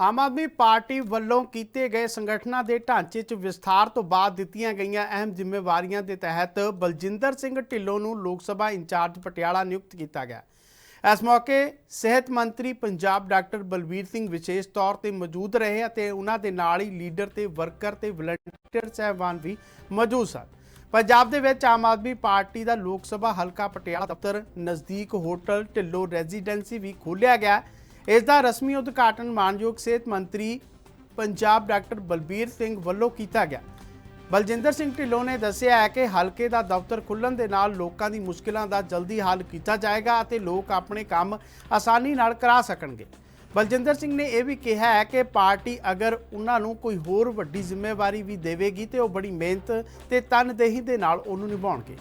Aam Aadmi party ਵੱਲੋਂ ਕੀਤੇ ਗਏ ਸੰਗਠਨਾਂ ਦੇ ਢਾਂਚੇ 'ਚ ਵਿਸਥਾਰ ਤੋਂ ਬਾਅਦ ਦਿੱਤੀਆਂ ਗਈਆਂ ਅਹਿਮ ਜ਼ਿੰਮੇਵਾਰੀਆਂ ਦੇ ਤਹਿਤ ਬਲਜਿੰਦਰ ਸਿੰਘ ਢਿੱਲੋਂ ਨੂੰ ਲੋਕ ਸਭਾ ਇੰਚਾਰਜ ਪਟਿਆਲਾ ਨਿਯੁਕਤ ਕੀਤਾ ਗਿਆ ਇਸ ਮੌਕੇ ਸਿਹਤ ਮੰਤਰੀ ਪੰਜਾਬ ਡਾਕਟਰ ਬਲਬੀਰ ਸਿੰਘ ਵਿਸ਼ੇਸ਼ ਤੌਰ ਤੇ ਮੌਜੂਦ ਰਹੇ ਅਤੇ ਉਹਨਾਂ ਦੇ ਨਾਲ ਹੀ ਲੀਡਰ ਤੇ ਵਰਕਰ ਤੇ ਵਲੰਟੀਅਰ ਸਹਿਬਾਨ ਵੀ ਮੌਜੂਦ ਸਨ ਪੰਜਾਬ ਦੇ ਵਿੱਚ ਆਮ ਆਦਮੀ ਪਾਰਟੀ ਦਾ ਲੋਕ ਸਭਾ ਹਲਕਾ ਪਟਿਆਲਾ ਦਫ਼ਤਰ ਨਜ਼ਦੀਕ ਹੋਟਲ ਢਿੱਲੋਂ ਰੈਜ਼ੀਡੈਂਸੀ ਵੀ ਖੋਲ੍ਹਿਆ ਗਿਆ ਹੈ। ਇਸ ਦਾ ਰਸਮੀ ਉਦਘਾਟਨ ਮਾਨਯੋਗ ਸਿਹਤ ਮੰਤਰੀ ਪੰਜਾਬ ਡਾਕਟਰ ਬਲਬੀਰ ਸਿੰਘ ਵੱਲੋਂ ਕੀਤਾ ਗਿਆ। ਬਲਜਿੰਦਰ ਸਿੰਘ ਢਿੱਲੋਂ ਨੇ ਦੱਸਿਆ ਹੈ ਕਿ ਹਲਕੇ ਦਾ ਦਫ਼ਤਰ ਖੁੱਲਣ ਦੇ ਨਾਲ ਲੋਕਾਂ ਦੀ ਮੁਸ਼ਕਲਾਂ ਦਾ ਜਲਦੀ ਹੱਲ ਕੀਤਾ ਜਾਏਗਾ ਅਤੇ ਲੋਕ ਆਪਣੇ ਕੰਮ ਆਸਾਨੀ ਨਾਲ ਕਰਾ ਸਕਣਗੇ। ਬਲਜਿੰਦਰ ਸਿੰਘ ਨੇ ਇਹ ਵੀ ਕਿਹਾ ਹੈ ਕਿ ਪਾਰਟੀ ਅਗਰ ਉਹਨਾਂ ਨੂੰ ਕੋਈ ਹੋਰ ਵੱਡੀ ਜ਼ਿੰਮੇਵਾਰੀ ਵੀ ਦੇਵੇਗੀ ਤੇ ਉਹ ਬੜੀ ਮਿਹਨਤ ਤੇ ਤਨਦੇਹੀ ਦੇ ਨਾਲ ਉਹਨੂੰ ਨਿਭਾਉਣਗੇ।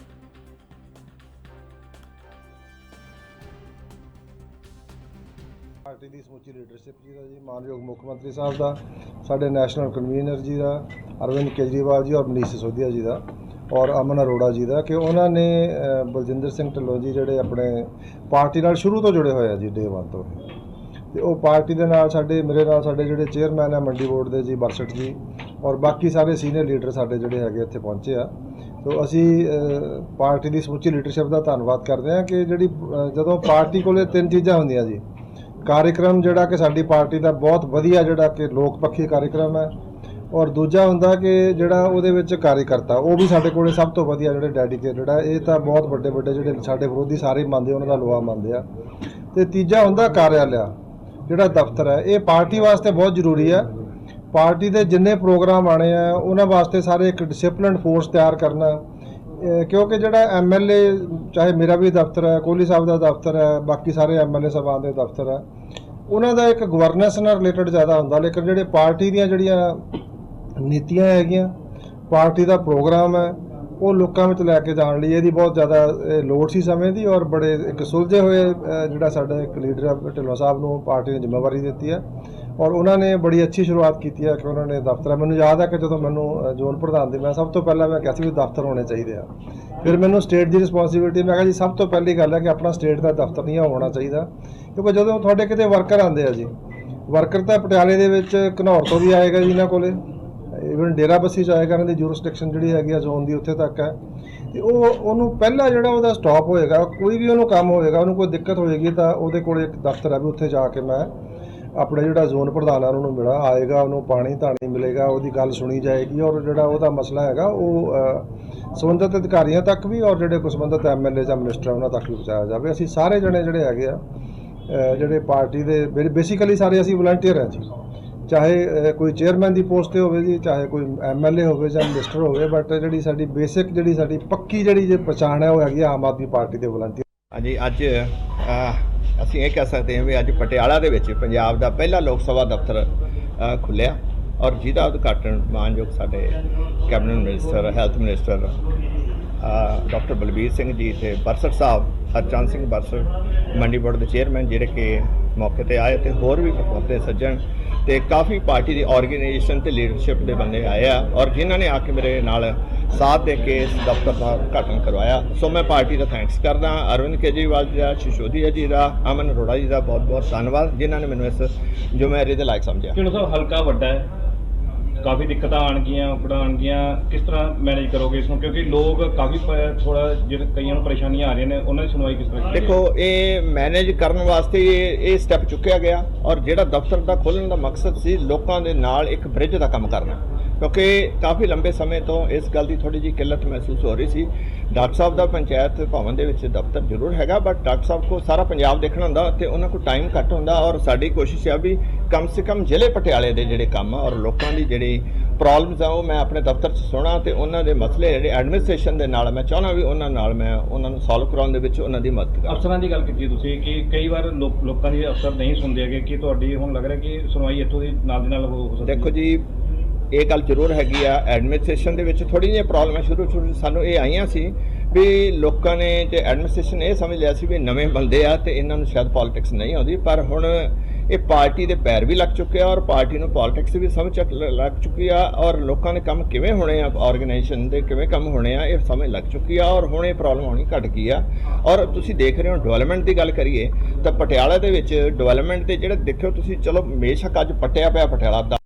ਪਾਰਟੀ ਦੀ ਸਮੁੱਚੀ ਲੀਡਰਸ਼ਿਪ ਜੀ ਦਾ ਜੀ, ਮਾਨਯੋਗ ਮੁੱਖ ਮੰਤਰੀ ਸਾਹਿਬ ਦਾ, ਸਾਡੇ ਨੈਸ਼ਨਲ ਕਨਵੀਨਰ ਜੀ ਦਾ, ਅਰਵਿੰਦ ਕੇਜਰੀਵਾਲ ਜੀ ਔਰ ਮਨੀਸ਼ ਸਿਸੋਦੀਆ ਜੀ ਦਾ ਔਰ ਅਮਨ ਅਰੋੜਾ ਜੀ ਦਾ, ਕਿ ਉਹਨਾਂ ਨੇ ਬਲਜਿੰਦਰ ਸਿੰਘ ਢਿੱਲੋਂ ਜੀ ਜਿਹੜੇ ਆਪਣੇ ਪਾਰਟੀ ਨਾਲ ਸ਼ੁਰੂ ਤੋਂ ਜੁੜੇ ਹੋਏ ਆ ਜੀ ਡੇ 1 ਤੋਂ। ਤੇ ਉਹ ਪਾਰਟੀ ਦੇ ਨਾਲ ਸਾਡੇ, ਮੇਰੇ ਨਾਲ ਸਾਡੇ ਜਿਹੜੇ ਚੇਅਰਮੈਨ ਆ ਮੰਡੀ ਬੋਰਡ ਦੇ ਜੀ ਬਰਸਟ ਜੀ ਔਰ ਬਾਕੀ ਸਾਰੇ ਸੀਨੀਅਰ ਲੀਡਰ ਸਾਡੇ ਜਿਹੜੇ ਹੈਗੇ ਇੱਥੇ ਪਹੁੰਚੇ ਆ। ਸੋ ਅਸੀਂ ਪਾਰਟੀ ਦੀ ਸਮੁੱਚੀ ਲੀਡਰਸ਼ਿਪ ਦਾ ਧੰਨਵਾਦ ਕਰਦੇ ਹਾਂ ਕਿ ਜਿਹੜੀ ਜਦੋਂ ਪਾਰਟੀ ਕੋਲੇ ਤਿੰਨ ਚੀਜ਼ਾਂ ਹੁੰਦੀਆਂ ਜੀ ਕਾਰਜਕ੍ਰਮ ਜਿਹੜਾ ਕਿ ਸਾਡੀ ਪਾਰਟੀ ਦਾ ਬਹੁਤ ਵਧੀਆ ਜਿਹੜਾ ਕਿ ਲੋਕ ਪੱਖੀ ਕਾਰਜਕ੍ਰਮ ਹੈ। ਔਰ ਦੂਜਾ ਹੁੰਦਾ ਕਿ ਜਿਹੜਾ ਉਹਦੇ ਵਿੱਚ ਕਾਰਜਕਰਤਾ, ਉਹ ਵੀ ਸਾਡੇ ਕੋਲੇ ਸਭ ਤੋਂ ਵਧੀਆ ਜਿਹੜੇ ਡੈਡੀਕੇਟਡ ਆ ਇਹ ਤਾਂ ਬਹੁਤ ਵੱਡੇ ਵੱਡੇ ਜਿਹੜੇ ਸਾਡੇ ਵਿਰੋਧੀ ਸਾਰੇ ਹੀ ਮੰਨਦੇ ਉਹਨਾਂ ਦਾ ਲੋਹਾ ਮੰਨਦੇ ਆ। ਤੇ ਤੀਜਾ ਹੁੰਦਾ ਕਾਰਿਆਲਿਆ, ਜਿਹੜਾ ਦਫ਼ਤਰ ਹੈ। ਇਹ ਪਾਰਟੀ ਵਾਸਤੇ ਬਹੁਤ ਜ਼ਰੂਰੀ ਹੈ। ਪਾਰਟੀ ਦੇ ਜਿੰਨੇ ਪ੍ਰੋਗਰਾਮ ਆਣੇ ਆ, ਉਹਨਾਂ ਵਾਸਤੇ ਸਾਰੇ ਇੱਕ ਡਿਸਪਲਿਨਡ ਫੋਰਸ ਤਿਆਰ ਕਰਨਾ। ਕਿਉਂਕਿ ਜਿਹੜਾ ਐਮਐਲਏ ਚਾਹੇ ਮੇਰਾ ਵੀ ਦਫ਼ਤਰ ਹੈ, ਕੋਹਲੀ ਸਾਹਿਬ ਦਾ ਦਫ਼ਤਰ ਹੈ, ਬਾਕੀ ਸਾਰੇ ਐਮਐਲਏ ਸਾਹਿਬਾਨ ਦੇ ਦਫ਼ਤਰ ਹੈ, ਉਹਨਾਂ ਦਾ ਇੱਕ ਗਵਰਨੈਂਸ ਨਾਲ ਰਿਲੇਟਡ ਜ਼ਿਆਦਾ ਹੁੰਦਾ, ਲੇਕਿਨ ਜਿਹੜੇ ਪਾਰਟੀ ਦੀਆਂ ਜਿਹੜੀਆਂ ਨੀਤੀਆਂ ਹੈਗੀਆਂ, ਪਾਰਟੀ ਦਾ ਪ੍ਰੋਗਰਾਮ ਹੈ ਉਹ ਲੋਕਾਂ ਵਿੱਚ ਲੈ ਕੇ ਜਾਣ ਲਈ ਇਹਦੀ ਬਹੁਤ ਜ਼ਿਆਦਾ, ਇਹ ਲੋੜ ਸੀ ਸਮੇਂ ਦੀ ਔਰ ਬੜੇ ਇੱਕ ਸੁਲਝੇ ਹੋਏ ਜਿਹੜਾ ਸਾਡਾ ਇੱਕ ਲੀਡਰ ਹੈ ਢਿੱਲੋਂ ਸਾਹਿਬ ਨੂੰ ਪਾਰਟੀ ਨੇ ਜ਼ਿੰਮੇਵਾਰੀ ਦਿੱਤੀ ਹੈ ਔਰ ਉਹਨਾਂ ਨੇ ਬੜੀ ਅੱਛੀ ਸ਼ੁਰੂਆਤ ਕੀਤੀ ਹੈ ਕਿ ਉਹਨਾਂ ਨੇ ਦਫ਼ਤਰ ਮੈਨੂੰ ਯਾਦ ਹੈ ਕਿ ਜਦੋਂ ਮੈਨੂੰ ਜ਼ੋਨ ਪ੍ਰਧਾਨ ਦੇ, ਮੈਂ ਸਭ ਤੋਂ ਪਹਿਲਾਂ ਮੈਂ ਕਿਹਾ ਸੀ ਵੀ ਦਫ਼ਤਰ ਹੋਣੇ ਚਾਹੀਦੇ ਆ। ਫਿਰ ਮੈਨੂੰ ਸਟੇਟ ਦੀ ਰਿਸਪੌਂਸਿਬਿਲਟੀ ਮੈਂ ਕਿਹਾ ਜੀ ਸਭ ਤੋਂ ਪਹਿਲੀ ਗੱਲ ਹੈ ਕਿ ਆਪਣਾ ਸਟੇਟ ਦਾ ਦਫ਼ਤਰ ਨਹੀਂ ਹੋਣਾ ਚਾਹੀਦਾ, ਕਿਉਂਕਿ ਜਦੋਂ ਤੁਹਾਡੇ ਕਿਤੇ ਵਰਕਰ ਆਉਂਦੇ ਆ ਜੀ ਵਰਕਰ ਤਾਂ ਪਟਿਆਲੇ ਦੇ ਵਿੱਚ ਘਨੌਰ ਤੋਂ ਵੀ ਆਏਗਾ ਜੀ ਇਹਨਾਂ ਕੋਲੇ। ਇਵਨ ਡੇਰਾ ਬੱਸੀ ਚ ਆਏਗਾ ਇਹਨਾਂ ਦੀ ਜੂਰਿਸਡਿਕਸ਼ਨ ਜਿਹੜੀ ਹੈਗੀ ਆ ਜ਼ੋਨ ਦੀ ਉੱਥੇ ਤੱਕ ਹੈ। ਤੇ ਉਹ, ਉਹਨੂੰ ਪਹਿਲਾ ਜਿਹੜਾ ਉਹਦਾ ਸਟਾਪ ਹੋਏਗਾ, ਕੋਈ ਵੀ ਉਹਨੂੰ ਕੰਮ ਹੋਏਗਾ, ਉਹਨੂੰ ਕੋਈ ਦਿੱਕਤ ਹੋਏਗੀ ਤਾਂ ਉਹਦੇ ਕੋਲ ਇੱਕ ਦਫ਼ਤਰ ਹੈ ਵੀ ਉੱਥੇ ਜਾ ਕੇ ਮੈਂ ਆਪਣੇ ਜਿਹੜਾ ਜ਼ੋਨ ਪ੍ਰਧਾਨ ਆ, ਉਹਨੂੰ ਮਿਲਾ, ਆਏਗਾ, ਉਹਨੂੰ ਪਾਣੀ ਧਾਣੀ ਮਿਲੇਗਾ, ਉਹਦੀ ਗੱਲ ਸੁਣੀ ਜਾਏਗੀ ਔਰ ਜਿਹੜਾ ਉਹਦਾ ਮਸਲਾ ਹੈਗਾ, ਉਹ ਸੰਬੰਧਿਤ ਅਧਿਕਾਰੀਆਂ ਤੱਕ ਵੀ ਔਰ ਜਿਹੜੇ ਕੋਈ ਸੰਬੰਧਿਤ ਐਮਐਲਏ ਜਾਂ ਮਿਨਿਸਟਰ ਉਹਨਾਂ ਤੱਕ ਵੀ ਪਹੁੰਚਾਇਆ ਜਾਵੇ। ਅਸੀਂ ਸਾਰੇ ਜਣੇ ਜਿਹੜੇ ਹੈਗੇ ਆ ਜਿਹੜੇ ਪਾਰਟੀ ਦੇ ਬੇਸਿਕਲੀ ਸਾਰੇ ਅਸੀਂ ਵਲੰਟੀਅਰ ਹਾਂ ਜੀ। ਚਾਹੇ ਕੋਈ ਚੇਅਰਮੈਨ ਦੀ ਪੋਸਟ ਤੇ ਹੋਵੇ ਜੀ ਚਾਹੇ ਕੋਈ ਐਮਐਲਏ ਹੋਵੇ ਜਾਂ ਮਿਨਿਸਟਰ ਹੋਵੇ ਬਟ ਜਿਹੜੀ ਸਾਡੀ ਬੇਸਿਕ ਜਿਹੜੀ ਸਾਡੀ ਪੱਕੀ ਜਿਹੜੀ ਜੇ ਪਛਾਣ ਹੈ ਉਹ ਹੈਗੀ ਆਮ ਆਦਮੀ ਪਾਰਟੀ ਦੇ ਵਲੰਟੀਅਰ। ਹਾਂਜੀ ਅੱਜ ਅਸੀਂ ਇਹ ਕਹਿ ਸਕਦੇ ਹਾਂ ਵੀ ਅੱਜ ਪਟਿਆਲਾ ਦੇ ਵਿੱਚ ਪੰਜਾਬ ਦਾ ਪਹਿਲਾ ਲੋਕ ਸਭਾ ਦਫ਼ਤਰ ਅਹ, ਖੁੱਲਿਆ ਔਰ ਜਿਹਦਾ ਉਦਘਾਟਨ ਮਾਨਯੋਗ ਸਾਡੇ cabinet minister health minister doctor Balbir Singh ji ਤੇ ਬਰਸਰ ਸਾਹਿਬ ਹਰਚੰਦ ਸਿੰਘ ਬਰਸਰ ਮੰਡੀ ਬੋਰਡ ਦੇ ਚੇਅਰਮੈਨ ਜਿਹੜੇ ਕਿ ਮੌਕੇ ਤੇ ਆਏ ਤੇ ਹੋਰ ਵੀ ਬਹੁਤੇ ਸੱਜਣ ਤੇ ਕਾਫੀ ਪਾਰਟੀ ਦੀ ਆਰਗੇਨਾਈਜੇਸ਼ਨ ਤੇ ਲੀਡਰਸ਼ਿਪ ਦੇ ਬੰਦੇ ਆਏ ਆ ਔਰ ਜਿਨ੍ਹਾਂ ਨੇ ਆ ਕੇ ਮੇਰੇ ਨਾਲ ਸਾਥ ਦੇ ਕੇ ਇਸ ਦਫ਼ਤਰ ਦਾ ਉਦਘਾਟਨ ਕਰਵਾਇਆ। ਸੋ ਮੈਂ ਪਾਰਟੀ ਦਾ ਥੈਂਕਸ ਕਰਦਾ, ਅਰਵਿੰਦ ਕੇਜਰੀਵਾਲ ਜੀ ਦਾ, ਸ਼ਿਸ਼ੋਦੀਆ ਜੀ ਦਾ, ਅਮਨ ਅਰੋੜਾ ਜੀ ਦਾ ਬਹੁਤ ਬਹੁਤ ਧੰਨਵਾਦ, ਜਿਨ੍ਹਾਂ ਨੇ ਮੈਨੂੰ ਇਸ ਜ਼ਿੰਮੇਵਾਰੀ ਦੇ ਲਾਇਕ ਸਮਝਿਆ। ਢਿੱਲੋਂ ਸਾਹਿਬ ਹਲਕਾ ਵੱਡਾ ਹੈ। ਕਾਫੀ ਦਿੱਕਤਾਂ ਆਣਗੀਆਂ ਉਪੜਾਂ ਆਣਗੀਆਂ ਕਿਸ ਤਰ੍ਹਾਂ ਮੈਨੇਜ ਕਰੋਗੇ ਇਸ ਨੂੰ? ਕਿਉਂਕਿ ਲੋਕ ਕਾਫੀ ਥੋੜਾ ਜਿਹੜੇ ਕਈਆਂ ਨੂੰ ਪਰੇਸ਼ਾਨੀਆਂ ਆ ਰਹੀਆਂ ਨੇ ਉਹਨਾਂ ਦੀ ਸੁਣਵਾਈ ਕਿਸ ਤਰ੍ਹਾਂ ਦੇਖੋ ਇਹ ਮੈਨੇਜ ਕਰਨ ਵਾਸਤੇ ਇਹ ਇਹ ਸਟੈਪ ਚੁੱਕਿਆ ਗਿਆ ਔਰ ਜਿਹੜਾ ਦਫ਼ਤਰ ਦਾ ਖੋਲ੍ਹਣ ਦਾ ਮਕਸਦ ਸੀ ਲੋਕਾਂ ਦੇ ਨਾਲ ਇੱਕ ਬ੍ਰਿਜ ਦਾ ਕੰਮ ਕਰਨਾ। ਕਿਉਂਕਿ ਕਾਫੀ ਲੰਬੇ ਸਮੇਂ ਤੋਂ ਇਸ ਗੱਲ ਦੀ ਥੋੜੀ ਜਿਹੀ ਕਿੱਲਤ ਮਹਿਸੂਸ ਹੋ ਰਹੀ ਸੀ। ਡਾਕਟਰ ਸਾਹਿਬ ਦਾ ਪੰਚਾਇਤ ਭਵਨ ਦੇ ਵਿੱਚ ਦਫ਼ਤਰ ਜ਼ਰੂਰ ਹੈਗਾ ਬਟ ਡਾਕਟਰ ਸਾਹਿਬ ਕੋ ਸਾਰਾ ਪੰਜਾਬ ਦੇਖਣਾ ਹੁੰਦਾ ਤੇ ਉਹਨਾਂ ਕੋਲ ਟਾਈਮ ਘੱਟ ਹੁੰਦਾ ਔਰ ਸਾਡੀ ਕੋਸ਼ਿਸ਼ ਹੈ ਵੀ ਕਮ ਸੇ ਕਮ ਜ਼ਿਲ੍ਹੇ ਪਟਿਆਲੇ ਦੇ ਜਿਹੜੇ ਕੰਮ ਔਰ ਲੋਕਾਂ ਦੀ ਜਿਹੜੀ ਪ੍ਰੋਬਲਮਸ ਆ ਉਹ ਮੈਂ ਆਪਣੇ ਦਫ਼ਤਰ 'ਚ ਸੁਣਾ ਤੇ ਉਹਨਾਂ ਦੇ ਮਸਲੇ ਜਿਹੜੇ ਐਡਮਿਨਿਸਟ੍ਰੇਸ਼ਨ ਦੇ ਨਾਲ ਮੈਂ ਚਾਹੁੰਦਾ ਵੀ ਉਹਨਾਂ ਨਾਲ ਮੈਂ ਉਹਨਾਂ ਨੂੰ ਸੋਲਵ ਕਰਾਉਣ ਦੇ ਵਿੱਚ ਉਹਨਾਂ ਦੀ ਮਦਦ ਕਰਾਂ। ਅਫਸਰਾਂ ਦੀ ਗੱਲ ਕੀਤੀ ਤੁਸੀਂ ਕਿ ਕਈ ਵਾਰ ਲੋਕ- ਦੀ ਅਫਸਰ ਨਹੀਂ ਸੁਣਦੇ ਹੈਗੇ ਕਿ ਤੁਹਾਡੀ ਹੁਣ ਲੱਗ ਰਿਹਾ ਕਿ ਸੁਣਵਾਈ ਇੱਥੋਂ ਦੀ ਨਾਲ ਦੀ ਨਾਲ ਹੋ ਹੋ ਸਕਦੀ ਹੈ। ਦੇਖੋ ਜੀ ਇਹ ਗੱਲ ਜ਼ਰੂਰ ਹੈਗੀ ਆ ਐਡਮਿਨਿਸਟ੍ਰੇਸ਼ਨ ਦੇ ਵਿੱਚ ਥੋੜੀ ਜਿਹੀ ਪ੍ਰੋਬਲਮ ਸ਼ੁਰੂ ਸ਼ੁਰੂ ਸਾਨੂੰ ਇਹ ਆਈਆਂ ਸੀ ਵੀ ਲੋਕਾਂ ਨੇ ਤੇ ਐਡਮਿਨਿਸਟ੍ਰੇਸ਼ਨ ਇਹ ਸਮਝ ਲਿਆ ਸੀ ਵੀ ਨਵੇਂ ਬੰਦੇ ਆ ਤੇ ਇਹਨਾਂ ਨੂੰ ਸ਼ਾਇਦ ਪੋਲਿਟਿਕਸ ਨਹੀਂ ਆਉਂਦੀ, ਪਰ ਹੁਣ ਇਹ ਪਾਰਟੀ ਦੇ ਪੈਰ ਵੀ ਲੱਗ ਚੁੱਕੇ ਆ ਔਰ ਪਾਰਟੀ ਨੂੰ ਪੋਲਿਟਿਕਸ ਵੀ ਸਮਝ ਚੱਕ- ਲੱਗ ਚੁੱਕੀ ਆ ਔਰ ਲੋਕਾਂ ਦੇ ਕੰਮ ਕਿਵੇਂ ਹੋਣੇ ਆ ਆਰਗੇਨਾਈਜੇਸ਼ਨ ਦੇ ਕਿਵੇਂ ਕੰਮ ਹੋਣੇ ਆ, ਇਹ ਸਮਝ ਲੱਗ ਚੁੱਕੀ ਆ ਔਰ ਹੁਣ ਇਹ ਪ੍ਰੋਬਲਮ ਆਉਣੀ ਘਟ ਗਈ ਆ। ਔਰ ਤੁਸੀਂ ਦੇਖ ਰਹੇ ਹੋ ਡਿਵੈਲਪਮੈਂਟ ਦੀ ਗੱਲ ਕਰੀਏ ਤਾਂ ਪਟਿਆਲਾ ਦੇ ਵਿੱਚ ਡਿਵੈਲਪਮੈਂਟ ਦੇ ਜਿਹੜੇ ਦੇਖਿਓ ਤੁਸੀਂ, ਚਲੋ ਬੇਸ਼ੱਕ ਅੱਜ ਪੱਟਿਆ ਪਿਆ ਪਟਿਆਲਾ ਦਾ